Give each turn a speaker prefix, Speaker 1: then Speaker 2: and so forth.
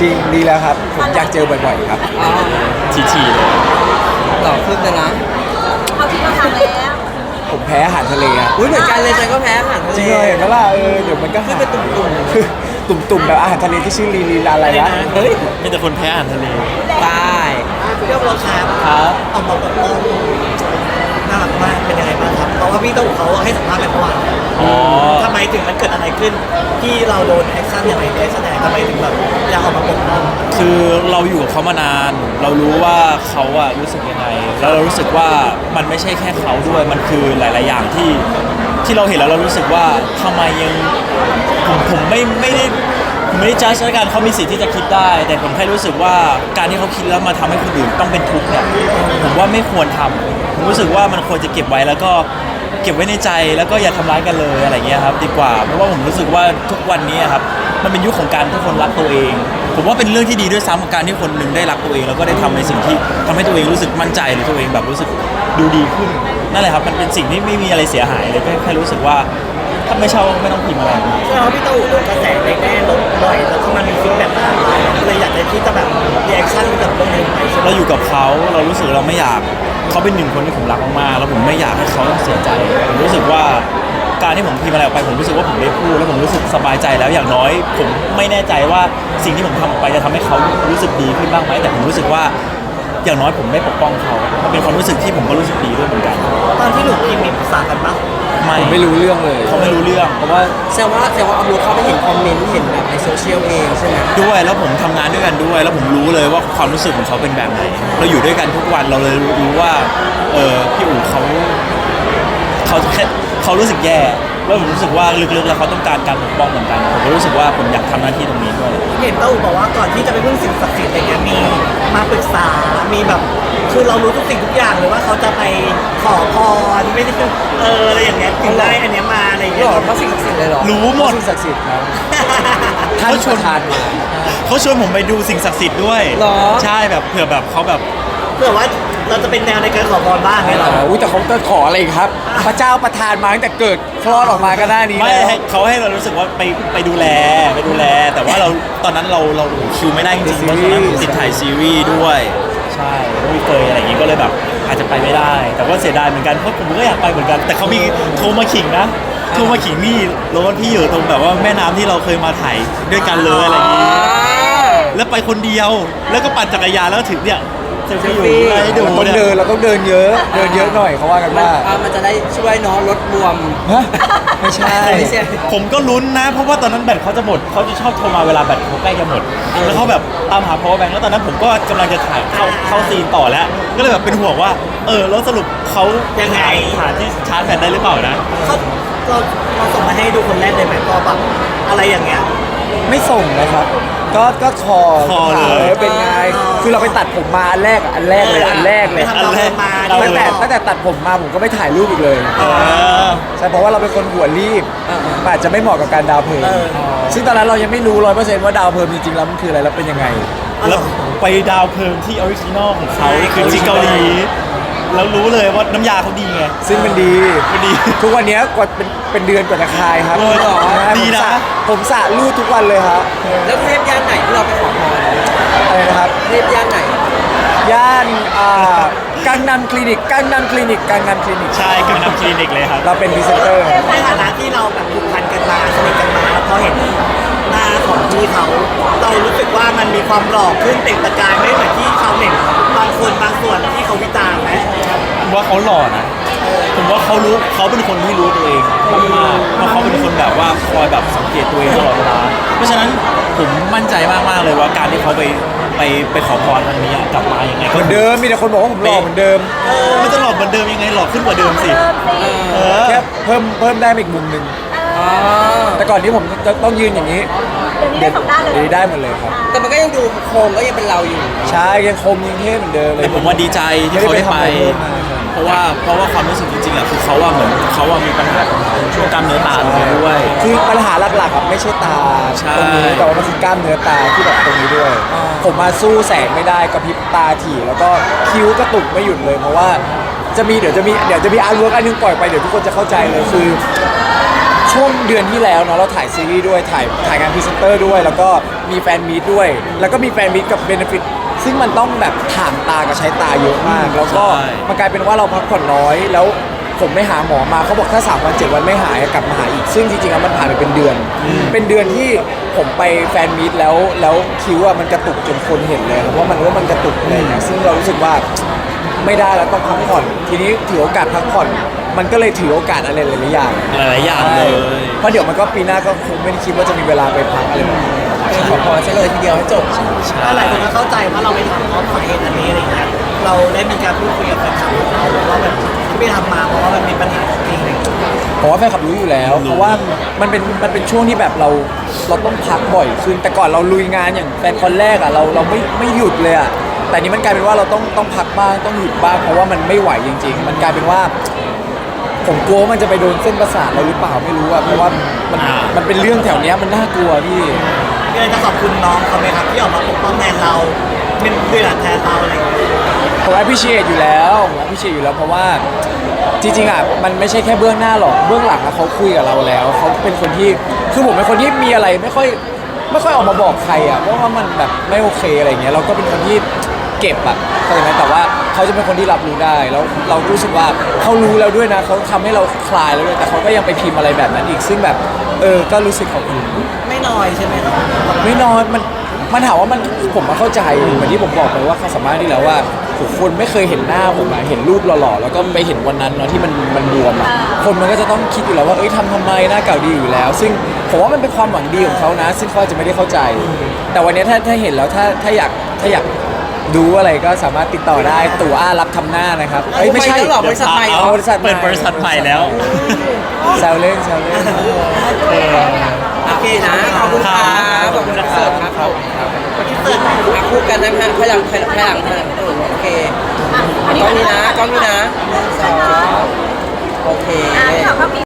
Speaker 1: จริงดีแล้วครับ ผมอยากเจอบ่อยๆครับ
Speaker 2: อ๋อ
Speaker 3: ทีๆเลย
Speaker 2: หล่อขึ้นเลยนะ
Speaker 4: เขาที่มาทำแล้ว
Speaker 1: ผมแพ้อาหารทะเลอะ
Speaker 2: อุ้ยเหมือนกันเลยฉันก็แพ้อาหารทะ
Speaker 1: จ
Speaker 2: เล
Speaker 1: ริงเลยเห็นไหมล่ะเออเดี๋ยวมันก็หาย
Speaker 2: ขึ้นเป็นตุ่ม
Speaker 1: คือตุ่มๆแบบอาหารทะเลที่ชื่อลีลีลาอะไรนะ
Speaker 2: เฮ้ย
Speaker 3: มีแต่คนแพ้อาหารทะเล
Speaker 2: ตาย
Speaker 5: เรียบร้อยครับ
Speaker 3: ครับ
Speaker 5: ออกมาปกป้องน่ารักมากเป็นยังไงบ้างครับเพราะว่าพี่เต้าหู้เขาให้สัมภาษณ์ไปเมื่อวาน
Speaker 3: อ๋อ
Speaker 5: ทำไมถึงมันเกิดอะไรขึ้น ที่เราโดนแอคชั่นยังไงแอคชั่นยังไงทำไมถึงแบบอยากออกมาปกป้อง
Speaker 3: คือเราอยู่กับเขามานาน เรารู้ว่าเขาอะรู้สึกยังไง แล้วเรารู้สึกว่ามันไม่ใช่แค่เขาด้วย มันคือหลาย ๆ อย่างที่ที่เราเห็นแล้วเรารู้สึกว่าทำไมยังผมผมไม่ไม่ได้ผมไม่ได้จ้าชาการเขามีสิทธิ์ที่จะคิดได้ แต่ผมแค่รู้สึกว่าการที่เขาคิดแล้วมาทำให้คนอื่นต้องเป็นทุกข์เนี่ยผมว่าไม่ควรทำผมรู้สึกว่ามันควรจะเก็บไว้แล้วก็ เก็บไว้ในใจแล้วก็อย่าทำร้ายกันเลยอะไรเงี้ยครับดีกว่าเพราะว่าผมรู้สึกว่าทุกวันนี้อะครับมันเป็นยุคของการทุกคนรักตัวเอง ผมว่าเป็นเรื่องที่ดีด้วยซ้ำกับการที่คนหนึ่งได้รักตัวเอง แล้วก็ได้ทำในสิ่งที่ทำให้ตัวเองรู้สึกมั่นใจหรือตัวเองแบบรู้สึกดูดีขึ้นนั่นแหละครับมันเป็นสิ่งที่ไม่มีอะไรเสียหายเลยแค่แค่รู้สึกว่าถ้าไม่ชอบก็ไม่ต้องพิมพ์อะไร
Speaker 5: ใช่ไหมว่าพี่เต้าหู้โดนกระแสในแง่ลบบ่อยแล้วก็มันมีฟีดแบ็กมาเลยอยากจะที่จะแบบรีแอคชั่นกับเรื่องนี้ไปใช่ไหม
Speaker 3: เราอยู่กับ เขาเรารู้สึกเราไม่อยากเขาเป็นหนึ่งคนที่ผมรักมากๆแล้วผมไม่อยากให้เขาต้องเสียใจผมรู้สึกว่าการที่ผมพิมพ์อะไรออกไปผมรู้สึกว่าผมได้พูดแล้วผมรู้สึกสบายใจแล้วอย่างน้อย ผมไม่แน่ใจว่าสิ่งที่ผมทำออกไปจะทำให้เขารู้สึกดีขึ้นบ้างไหมแต่ผมรู้สึกว่า อย่างน้อยผมได้ปกป้องเขา มันเป็นความรู้สึกที่ผมก็รู้สึกดีด้วยเหมือนกัน
Speaker 5: ตอนที่หนูพิมพ์มีปรึกษากันปะ
Speaker 3: ไม่
Speaker 1: ผมไม่รู้เรื่องเลย
Speaker 3: เขาไม่รู้เรื่องเพราะว่า
Speaker 2: แสดงว่าแสดงว่าเอารู้เข้าไปเห็นคอมเมนต์เห็นแบบในโซเชียลเองใช่ไหม
Speaker 3: ด้วยแล้วผมทำงานด้วยกันด้วย แล้วผมรู้เลยว่าความรู้สึกของเขาเป็นแบบไหน เราอยู่ด้วยกันทุกวันเราเลยรู้ว่าเออพี่อู๋เขาเขาแค่เขารู้สึกแย่แล้วผมรู้สึกว่าลึกๆแล้วเขาต้องการการปกป้องเหมือนกันผมก็รู้สึกว่าผมอยากทำหน้าที่ตรงนี้ด้วย
Speaker 5: เห็นเต้าหู้บอกว่าก่อนที่จะไปพึ่งสิ่งศักดิ์สิทธิ์อะไรเงี้ยมี มาปรึกษา มีแบบ คือเรารู้ทุกสิ่งทุกอย่างเลยว่าเขาจะไปขอพรไม่ได้เอออะไรอย่างเงี้ยถึงได้อันเนี้ยมาอะไร
Speaker 2: ห
Speaker 5: เงี้ย
Speaker 2: ล่อเพราะสิ่งศักดิ์สิทธิ์เลยเหรอ
Speaker 3: รู้หมด
Speaker 1: สิ่งศักดิ์สิทธิ์ครับท่านประทานมา
Speaker 3: เขาชวนผมไปดูสิ่งศักดิ์สิทธิ์ด้วย
Speaker 2: เหรอ
Speaker 3: ใช่แบบเผื่อแบบเขาแบบ
Speaker 5: เพื่อว่า เราจะเป็นแนวในการขอพรบ้างไง
Speaker 1: เอ
Speaker 5: เหรอ
Speaker 1: ออุ้ยแต่เขาจะขออะไรอีกครับ พระเจ้าประทานมาตั้งแต่เกิดคลอดออกมาก็ได้นี้
Speaker 3: ไม่
Speaker 1: แล้ว
Speaker 3: ให้เขาให้เรารู้สึกว่าไปไปดูแลไปดูแล แต่ว่าเราตอนนั้นเราเราคิวไม่ได้จริงๆเพราะตอนนั้นผมติดถ่ายซีรีส์ด้วยใช่แล้วมีเฟยอะไรอย่างงี้ก็เลยแบบ อาจจะไปไม่ได้ แต่ว่าเสียดายเหมือนกันเพราะผมก็อยากไปเหมือนกัน แต่เขามีโทรมาขิงนะโทรมาขิงนี่รถพี่อยู่ตรงแบบว่าแม่น้ำที่เราเคยมาถ่ายด้วยกันเลยอะไรอย่างงี้ แล้วไปคนเดียวแล้วก็ปั่นจักรยานแล้วถึงเนี่ย เซลฟี่อยู่
Speaker 2: เซลฟี่
Speaker 3: ให้ดู
Speaker 1: เราต้อง
Speaker 3: เนี่ย
Speaker 1: เดินเราต้องเดินเยอะ เดินเยอะหน่อยเขาว่ากัน
Speaker 2: มัน
Speaker 1: ว่า
Speaker 2: อะมันจะได้ช่วยเนาะลดบวม
Speaker 1: ฮะไม่ใช่
Speaker 2: ไม่ใช่
Speaker 3: ผมก็ลุ้นนะ เพราะว่าตอนนั้นแบตเขาจะหมดเขาจะชอบโทรมาเวลาแบตเขาใกล้จะหมด แล้วเขาแบบตามหา power bank แล้วตอนนั้นผมก็กำลังจะถ่ายเข้าเข้าซีนต่อแล้ว ก็เลยแบบเป็นห่วงว่า เออแล้วสรุปเขาย
Speaker 5: ยังไง
Speaker 3: หาที่ชาร์จแบตได้หรือเปล่านะ
Speaker 5: เขาเราเราส่งมาให้ดูคนแรกเลยไหมพอแบบอะไรอย่างเงี้ย
Speaker 1: ไม่ส่งนะครับ ก็ก็คอ
Speaker 3: คอเลย
Speaker 1: ออเป็นไง คือเราไปตัดผมมาอันแรกอะอันแรกเลยอันแรกเลย
Speaker 5: ไปทำเราเดินมา
Speaker 3: อันแร
Speaker 1: ตั้ง
Speaker 3: ก
Speaker 1: แต่ตั้งแต่ตัดผมมาผมก็ไม่ถ่ายรูปอีกเลย
Speaker 3: เออ
Speaker 1: ใช่เพราะว่าเราเป็นคนหัวรีบ
Speaker 2: อ่าๆ
Speaker 1: มันอาจจะไม่เหมาะกับการดาวเพลิง
Speaker 5: เออ
Speaker 1: ซึ่งตอนนั้นเรายังไม่รู้ร้อยเปอร์เซ็นต์ว่าดาวเพลิงจริงๆแล้วมันคืออะไรแล้วเป็นยังไง
Speaker 3: แล้วไปดาวเพลิงที่ออริจินอลของเขา
Speaker 5: ใช่
Speaker 3: คือที่เกาหลี แล้วรู้เลยว่าน้ำยาเขาดีไง
Speaker 1: ซึ่งมันดี
Speaker 3: มันดี
Speaker 1: ทุกวันเนี้ยกว่าเป็นเป็นเดือนกว่าจะคลายครับ
Speaker 3: เออเหรอ
Speaker 1: ใช่
Speaker 3: ดีนะ
Speaker 1: ผมสรผมสระรูดทุกวันเลยครับ
Speaker 2: แล้วเทพย่านไหนที่เราไปขอพร
Speaker 1: อะไรนะครับ
Speaker 2: เทพย่านไหน
Speaker 1: ย่านอ่ากังนัมคลินิกกังนัมคลินิกกังนัมคลินิก
Speaker 3: ใช่กังนำคลินิกเลยครับ
Speaker 1: เราเป็นพรีเซนเตอร์
Speaker 5: ในฐานะที่เราแบบผูกพันกันมาสนิทกันมาพอเห็นหน้าของพี่เขา เรารู้สึกว่ามันมีความหล่อขึ้นเปล่งประกายไม่เหมือนที่ชาวเน็ต
Speaker 3: เขาหล่อนะผมว่าเขารู้เขาเป็นคนที่รู้ตัวเองมากๆเพราะเขาเป็นคนแบบว่าคอยแบบสังเกตตัวเองตลอดเวลาเพราะฉะนั้นผมมั่นใจมากๆเลยว่าการที่เขาไปไปไปขอพรครั้งนี้กลับมายังไง
Speaker 1: เหมือนเดิมมีแต่คนบอกว่าผมหล่อเหมือนเดิม
Speaker 3: เออมันจะหล่อเหมือนเดิมยังไงหล่อขึ้นกว่าเดิมสิเออ
Speaker 1: แค่เพิ่มเพิ่มได้มาอีกมุมหนึ่ง
Speaker 2: อ๋อ
Speaker 1: แต่ก่อนที่ผมจะต้องยืนอย่างนี้
Speaker 4: เดี๋ยวนี้ได้สองด้านเลย
Speaker 1: เดี๋ยวนี้ได้หมดเลยครับ
Speaker 2: แต่มันก็ยังดูโครงก็ยังเป็นเราอยู่
Speaker 1: ใช่ยังคมยังเท่เหมือนเดิมเลย
Speaker 3: แต่ผมว่าดีใจที่เขาได้ไป เพราะว่าเพราะว่าความรู้สึกจริงๆอะคือเขาว่าเหมือนเขาว่ามีปัญหาช่วงกล้ามเนื้อตาตรงนี้ด้วย
Speaker 1: คือปัญหาหลักๆอะไม่ใช่ตา
Speaker 3: ใช่
Speaker 1: ตรงนี้แต่ว่ามันคือกล้ามเนื้อตาที่แบบตรงนี้ด้วย ผมมาสู้แสงไม่ได้กระพริบตาถี่แล้วก็คิ้วกระตุกไม่หยุดเลย เพราะว่าจะมีเดี๋ยวจะมีเดี๋ยวจะมีอาร์ตเวิร์กอันหนึงปล่อยไปเดี๋ยวทุกคนจะเข้าใจเลยคือ ช่วงเดือนที่แล้วเนาะเราถ่ายซีรีส์ด้วยถ่ายถ่ายงานพรีเซนเตอร์ด้วย แล้วก็มีแฟนมีตด้วย แล้วก็มีแฟนมีตกับเบนฟิต ซึ่งมันต้องแบบถามตากับใช้ตาเยอะมาก แล้วก็
Speaker 3: ใช่
Speaker 1: มันกลายเป็นว่าเราพักผ่อนน้อย แล้วผมไม่หาหมอมาเขาบอกถ้า3วัน7วันไม่หายกลับมาหาอีก ซึ่งจริงๆแล้วมันผ่านไปเป็นเดือน เป็นเดือนที่ผมไปแฟนมีตแล้วแล้วคิ้วอะมันกระตุกจนคนเห็นเลยครับว่ามันว่ามันกระตุกเลยนะซึ่งเรารู้สึกว่า ไม่ได้แล้วต้องพักผ่อน ทีนี้ถือโอกาสพักผ่อน มันก็เลยถือโอกาสอะไรหลายๆอย่าง
Speaker 3: หลายๆอย่างเลย
Speaker 1: เพราะเดี๋ยวมันก็ปีหน้าก็คงไม่ได้คิดว่าจะมีเวลาไปพักอะไรแบบนี้
Speaker 2: ขอพรซะเลยทีเดียวให้จบ
Speaker 5: ถ้าหลายคนก็เข้าใจว่าเราไปทำเพราะสาเหตุอันนี้อะไรเงี้ยเราได้มีการพูดคุยกับแฟนคลับของเราว่าแบบที่ไปทำมาเพราะว่ามันมีปัญหาจริงอะไรเงี้ย
Speaker 1: ผมว่าแฟนคลับรู้อยู่แล้ว เพราะว่ามันเป็นมันเป็นช่วงที่แบบเราเราต้องพักบ่อยขึ้นแต่ก่อนเราลุยงานอย่างแฟนคอนแรกอะเราเราไม่ไม่หยุดเลยอะแต่นี้มันกลายเป็นว่าเราต้องต้องพักบ้างต้องหยุดบ้างเพราะว่ามันไม่ไหวจริง ๆ มันกลายเป็นว่า ผมกลัวว่ามันจะไปโดนเส้นประสาทเราหรือเปล่าไม่รู้อะเพราะว่ามัน
Speaker 3: อ่ามั
Speaker 1: มันเป็นเรื่องแถวเนี้ยมันน่ากลัวพี่
Speaker 5: ก็เลยจะขอบคุณน้องเขาไหมครับที่ออกมาปกป้องแทนเรา เป็นเดือดแทนเราอะไรเงี้ย
Speaker 1: ผมว่าพี่เชียอยู่แล้วผมพี่เชียอยู่แล้วเพราะว่าจริงๆอะมันไม่ใช่แค่เบื้องหน้าหรอกเบื้องหลังอะเขาคุยกับเราแล้วเขาเป็นคนที่คือผมเป็นคนที่มีอะไรไม่ค่อยไม่ค่อยออกมาบอกใครอะเพราะว่ามันแบบไม่โอเคอะไรเงี้ยเราก็เป็นคนที่เก็บอะเข้าใจไหมแต่ว่าเขาจะเป็นคนที่รับรู้ได้แล้วเรารู้สึกว่าเขารู้แล้วด้วยนะเขาทำให้เราคลายแล้วด้วยแต่เขาก็ยังไปพิมพ์อะไรแบบนั้นอีกซึ่งแบบเออก็รู้สึกขอบคุณ
Speaker 5: ไม่ น้อยใช่ไหมครับ
Speaker 1: ไม่นอนมันมันถามว่ามันผมมาเข้าใจเหมือนที่ผมบอกไปว่าเขาสามารถที่แล้วว่าโหคนไม่เคยเห็นหน้าผมอะเห็นรูปหล่อๆแล้วก็ไปเห็นวันนั้นเนาะที่มันมันบวมอะคนมันก็จะต้องคิดอยู่แล้วว่าเอ้ยทำทำไมหน้าเก่าดีอยู่แล้ว ซึ่งผมว่ามันเป็นความหวังดีของเขานะ ซึ่งเขาอาจจะไม่ได้เข้าใจ แต่วันนี้ถ้าถ้าเห็นแล้วถ้าถ้าอยากถ้าอยากดูอะไรก็สามารถติดต่อได้ตู่อ้ารับทำหน้านะครับเอ้ยไม่ใช่
Speaker 2: ไม่ได้หรอกบริษัทใหม่
Speaker 3: เอา
Speaker 1: บริษัทใหม่
Speaker 3: เปิดบริษัทใหม่แล้ว
Speaker 1: แซวเล่นแซวเล่น
Speaker 2: โอ เคนะ ขอบคุณครับขอบคุณครับครับขอบคุณครับ
Speaker 5: ที่เสิร์ฟ
Speaker 2: อะคู่กันนะฮะพลังพลังพลังพลังเออโอเคกล้องนี้นะกล้องนี้นะสองโอเค
Speaker 4: อะ